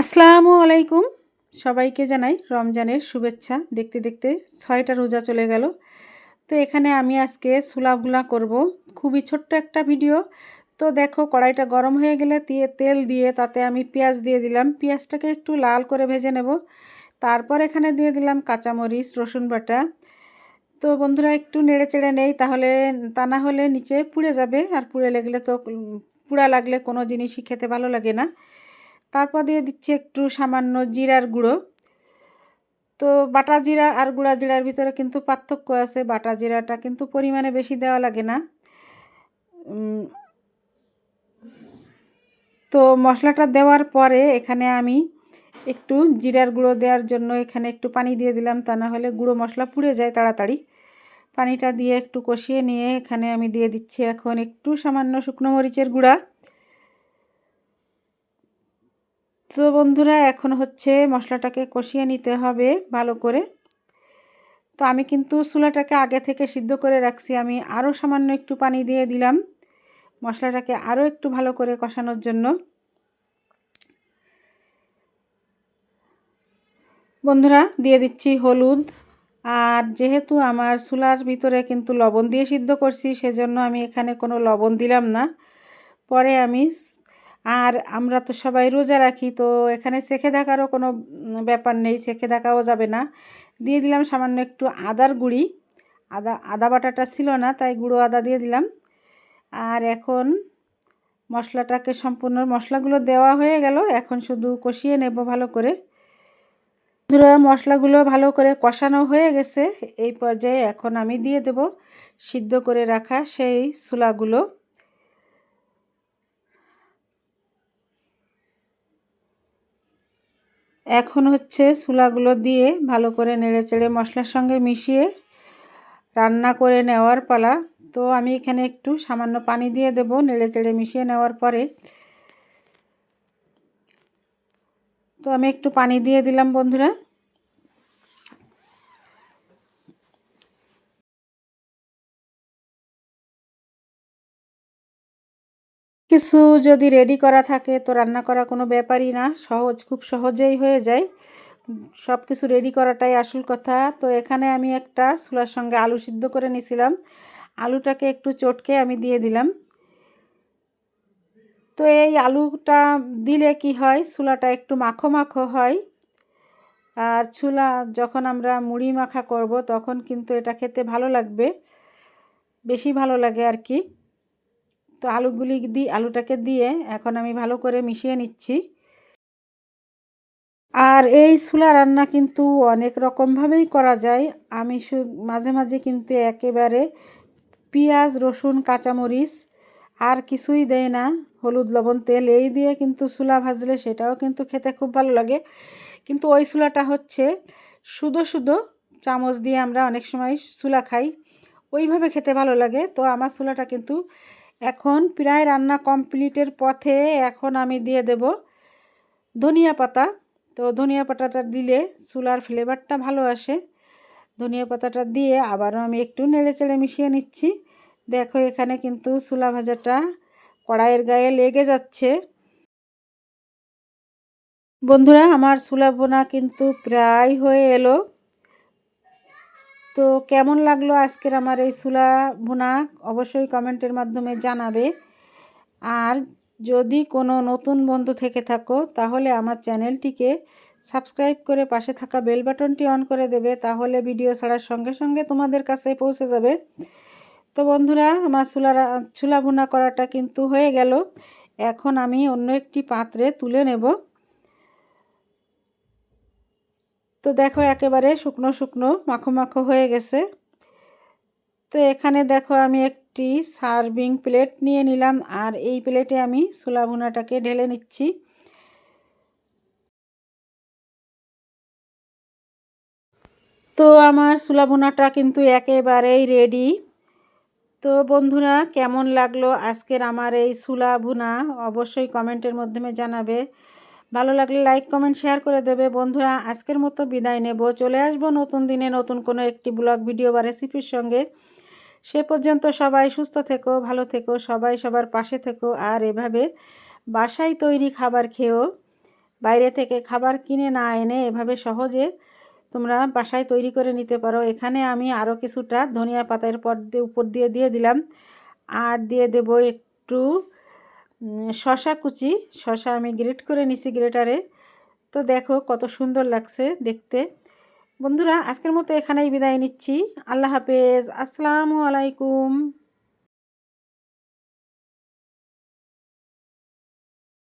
আসসালামু আলাইকুম। সবাইকে জানাই রমজানের শুভেচ্ছা। দেখতে দেখতে ছয়টা রোজা চলে গেল। তো এখানে আমি আজকে সুলাভুলা করব। খুবই ছোট্ট একটা ভিডিও। তো দেখো, কড়াইটা গরম হয়ে গেলে দিয়ে তেল দিয়ে তাতে আমি পেঁয়াজ দিয়ে দিলাম। পেঁয়াজটাকে একটু লাল করে ভেজে নেব। তারপর এখানে দিয়ে দিলাম কাঁচামরিচ, রসুন বাটা। তো বন্ধুরা, একটু নেড়ে চেড়ে নেই, তাহলে তা না হলে নিচে পুড়ে যাবে। আর পুড়ে লাগলে তো, পুড়া লাগলে কোনো জিনিসই খেতে ভালো লাগে না। তারপর দিয়ে দিচ্ছি একটু সামান্য জিরার গুঁড়ো। তো বাটা জিরা আর গুঁড়া জিরার ভিতরে কিন্তু পার্থক্য আছে, বাটা জিরাটা কিন্তু পরিমাণে বেশি দেওয়া লাগে না। তো মশলাটা দেওয়ার পরে এখানে আমি একটু জিরার গুঁড়ো দেওয়ার জন্য এখানে একটু পানি দিয়ে দিলাম, তা না হলে গুঁড়ো মশলা পুড়ে যায় তাড়াতাড়ি। পানিটা দিয়ে একটু কষিয়ে নিয়ে এখানে আমি দিয়ে দিচ্ছি এখন একটু সামান্য শুকনো মরিচের গুঁড়া। তো বন্ধুরা, এখন হচ্ছে মশলাটাকে কষিয়ে নিতে হবে ভালো করে। তো আমি কিন্তু চুলাটাকে আগে থেকে সিদ্ধ করে রাখছি। আমি আরও সামান্য একটু পানি দিয়ে দিলাম মশলাটাকে আরও একটু ভালো করে কষানোর জন্য। বন্ধুরা, দিয়ে দিচ্ছি হলুদ। আর যেহেতু আমার চুলার ভিতরে কিন্তু লবণ দিয়ে সিদ্ধ করছি, সেজন্য আমি এখানে কোনো লবণ দিলাম না। পরে আমি আর আমরা তো সবাই রোজা রাখি, তো এখানে চেখে দেখারও কোনো ব্যাপার নেই চেখে দেখাও যাবে না। দিয়ে দিলাম সামান্য একটু আদার গুঁড়ি। আদা আদা বাটাটা ছিল না, তাই গুঁড়ো আদা দিয়ে দিলাম। আর এখন মশলাটাকে সম্পূর্ণ মশলাগুলো দেওয়া হয়ে গেল, এখন শুধু কষিয়ে নেব ভালো করে। ধরো মশলাগুলো ভালো করে কষানো হয়ে গেছে, এই পর্যায়ে এখন আমি দিয়ে দেব সিদ্ধ করে রাখা সেই চুলাগুলো এখন হচ্ছে চুলাগুলো দিয়ে ভালো করে নেড়ে চেড়ে মশলার সঙ্গে মিশিয়ে রান্না করে নেওয়ার পালা। তো আমি এখানে একটু সামান্য পানি দিয়ে দেব নেড়ে চেড়ে মিশিয়ে নেওয়ার পরে। তো আমি একটু পানি দিয়ে দিলাম বন্ধুরা। কিছু যদি রেডি করা থাকে, তো রান্না করা কোনো ব্যাপারই না, সহজ, খুব সহজেই হয়ে যায়। সব কিছু রেডি করাটাই আসল কথা। তো এখানে আমি একটা চুলার সঙ্গে আলু সিদ্ধ করে নিয়েছিলাম। আলুটাকে একটু চটকে আমি দিয়ে দিলাম। তো এই আলুটা দিলে কি হয়, চুলাটা একটু মাখো মাখো হয়। আর চুলা যখন আমরা মুড়ি মাখা করব, তখন কিন্তু এটা খেতে ভালো লাগবে, বেশি ভালো লাগে আর কি। তো আলুগুলি দিয়ে আলুটাকে দিয়ে এখন আমি ভালো করে মিশিয়ে নিচ্ছি। আর এই চুলা রান্না কিন্তু অনেক রকমভাবেই করা যায়। আমি মাঝে মাঝে কিন্তু একেবারে পেঁয়াজ, রসুন, কাঁচামরিচ আর কিছুই দেয় না। হলুদ, লবণ, তেল এই দিয়ে কিন্তু চুলা ভাজলে সেটাও কিন্তু খেতে খুব ভালো লাগে। কিন্তু ওই চুলাটা হচ্ছে শুধু শুধু চামচ দিয়ে আমরা অনেক সময় চুলা খাই। ওইভাবে খেতে ভালো লাগে। তো আমার চুলাটা কিন্তু এখন প্রায় রান্না কমপ্লিটের পথে এখন আমি দিয়ে দেব ধনিয়া পাতা। তো ধনিয়া পাতাটা দিলে চুলার ফ্লেভারটা ভালো আসে। ধনিয়া পাতাটা দিয়ে আবারও আমি একটু নেড়ে চেড়ে মিশিয়ে নিচ্ছি। দেখো এখানে কিন্তু চুলা ভাজাটা কড়াইয়ের গায়ে লেগে যাচ্ছে। বন্ধুরা, আমার চুলা বোনা কিন্তু প্রায় হয়ে এলো। তো কেমন লাগল আজকের আমার এই চুলা ভুনা? অবশ্যই কমেন্টের মাধ্যমে জানাবে। আর যদি কোনো নতুন বন্ধু থেকে থাকো, তাহলে আমার চ্যানেলটিকে সাবস্ক্রাইব করে পাশে থাকা বেল বাটনটি অন করে দেবে, তাহলে ভিডিও ছাড়ার সঙ্গে সঙ্গে তোমাদের কাছে পৌঁছে যাবে। তো বন্ধুরা, আমার চুলা চুলা ভুনা করাটা কিন্তু হয়ে গেল। এখন আমি অন্য একটি পাত্রে তুলে নেব। তো দেখো একেবারে শুকনো শুকনো মাখো মাখো হয়ে গেছে। তো এখানে দেখো আমি একটি সার্ভিং প্লেট নিয়ে নিলাম আর এই প্লেটে আমি ছোলা ভুনাটাকে ঢেলে নিচ্ছি। তো আমার ছোলা ভুনাটা কিন্তু একেবারেই রেডি তো বন্ধুরা, কেমন লাগল আজকের আমার এই সুলা ভুনা? অবশ্যই কমেন্টের মাধ্যমে জানাবে। ভালো লাগলে লাইক কমেন্ট শেয়ার করে দেবে। বন্ধুরা, আজকের মতো বিদায় নেব। চলে আসব নতুন দিনে নতুন কোনো একটি ব্লগ ভিডিও বা রেসিপির সঙ্গে। সে পর্যন্ত সবাই সুস্থ থেকো, ভালো থেকো, সবাই সবার পাশে থেকো। আর এভাবে বাসায় তৈরি খাবার খেয়েও বাইরে থেকে খাবার কিনে না এনে এভাবে সহজে তোমরা বাসায় তৈরি করে নিতে পারো। এখানে আমি আরও কিছুটা ধনিয়া পাতার পর উপর দিয়ে দিয়ে দিলাম। আর দিয়ে দেব একটু শশা কুচি। শশা আমি গ্রেট করে নিছি গ্রেটারে। তো দেখো কত সুন্দর লাগছে দেখতে। বন্ধুরা, আজকের মতো এখানেই বিদায় নিচ্ছি। আল্লাহ হাফেজ। আসসালামু আলাইকুম।